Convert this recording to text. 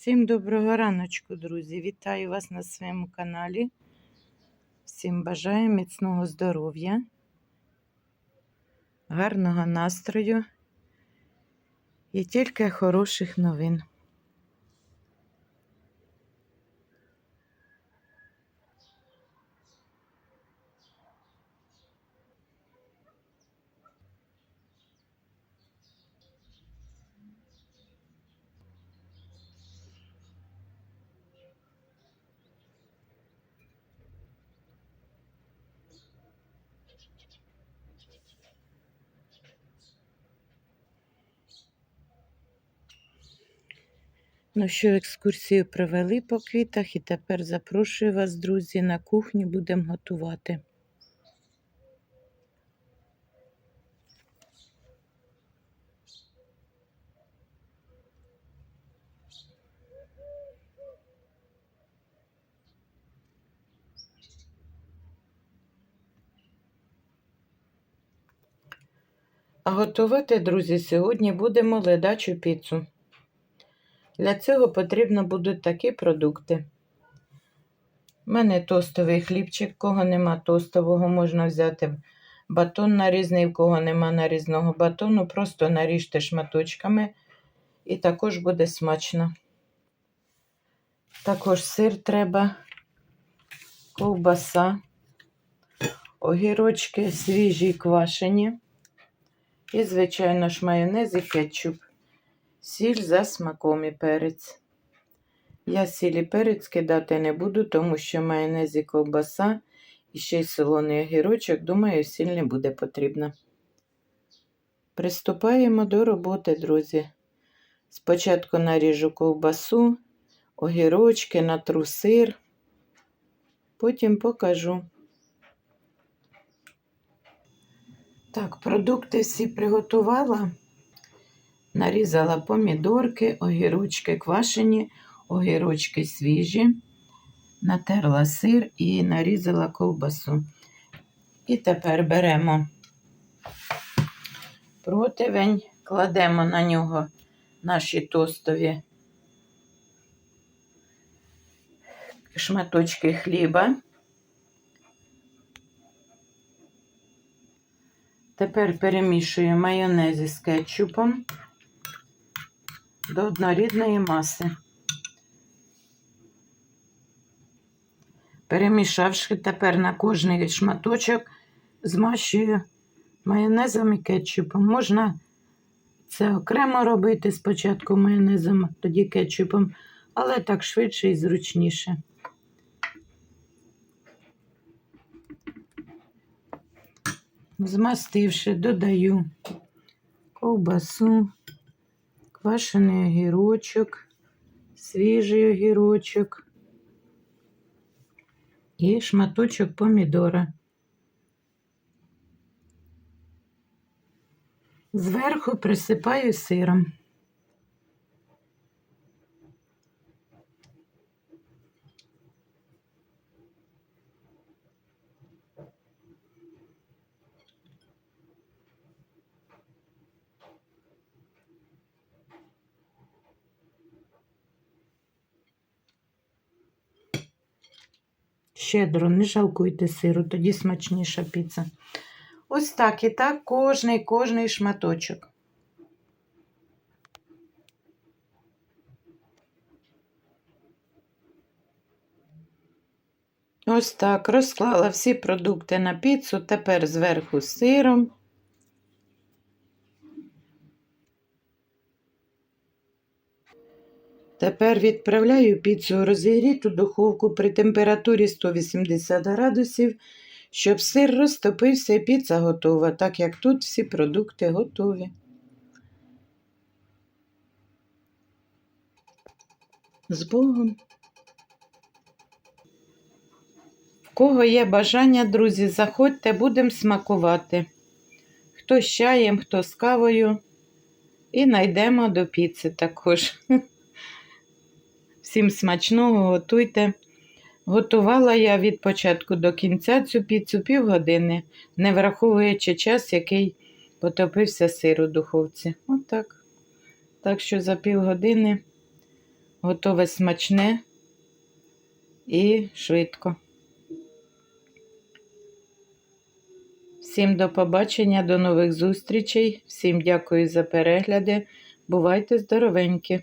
Всім доброго раночку, друзі! Вітаю вас на своєму каналі. Всім бажаю міцного здоров'я, гарного настрою і тільки хороших новин. Ну що, екскурсію провели по квітах і тепер запрошую вас, друзі, на кухню будемо готувати. А готувати, друзі, сьогодні будемо ледачу піцу. Для цього потрібно будуть такі продукти. У мене тостовий хлібчик, кого нема тостового, можна взяти батон нарізний, в кого нема нарізного батону, просто наріжте шматочками і також буде смачно. Також сир треба, ковбаса, огірочки свіжі квашені. І, звичайно ж, майонез і кетчуп. Сіль за смаком і перець. Я сіль і перець кидати не буду, тому що майонез і ковбаса і ще й солоний огірочок, думаю, сіль не буде потрібна. Приступаємо до роботи, друзі. Спочатку наріжу ковбасу, огірочки, натру сир, потім покажу. Так, продукти всі приготувала. Нарізала помідорки, огірочки квашені, огірочки свіжі, натерла сир і нарізала ковбасу. І тепер беремо противень, кладемо на нього наші тостові шматочки хліба. Тепер перемішую майонез із кетчупом до однорідної маси. Перемішавши тепер на кожний шматочок, змащую майонезом і кетчупом. Можна це окремо робити спочатку майонезом, тоді кетчупом, але так швидше і зручніше. Змастивши, додаю ковбасу, квашений огірочок, свіжий огірочок і шматочок помідора. Зверху присипаю сиром. Щедро, не жалкуйте сиру, тоді смачніша піца. Ось так і так кожний кожний шматочок. Ось так розклала всі продукти на піцу, тепер зверху сиром. Тепер відправляю піцу розігріту духовку при температурі 180 градусів, щоб сир розтопився і піца готова, так як тут всі продукти готові. З Богом. В кого є бажання, друзі, заходьте, будемо смакувати. Хто з чаєм, хто з кавою. І найдемо до піци також. Всім смачного, готуйте. Готувала я від початку до кінця цю піцу півгодини, не враховуючи час, який потопився сир у духовці. Отак. Так що за півгодини Готове смачне і швидко. Всім до побачення, до нових зустрічей. Всім дякую за перегляди. Бувайте здоровенькі!